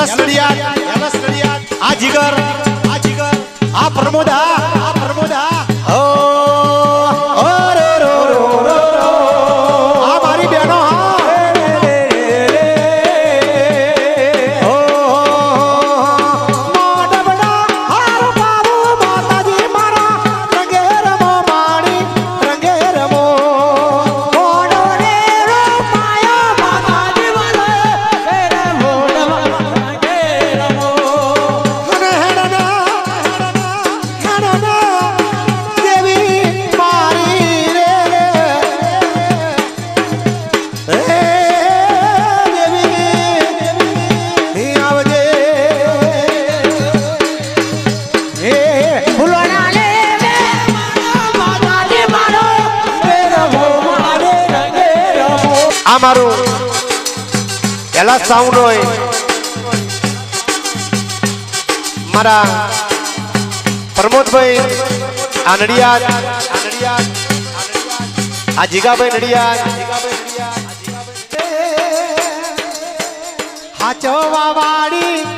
याला स्टडियात याला स्टडियात आजिगर आजिगर हा प्रमोद ભલા સાઉન્ડ હોય મારા પ્રમોદભાઈ આ નડિયાદ આ જીગાભાઈ નડિયાદ હાચવા વાળી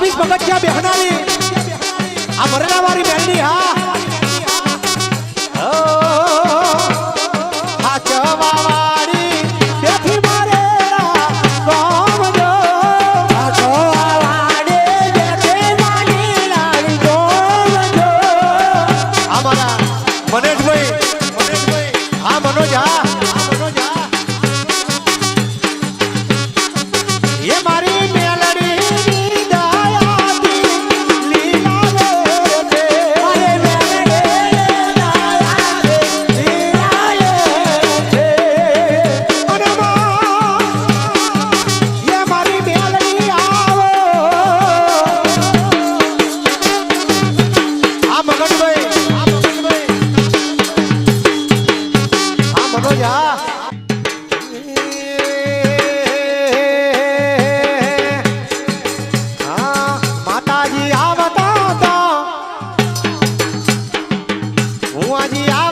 બાવીસ પગથિયા બેહનારી આ વરડાવાળી બહેની હા. দিয়া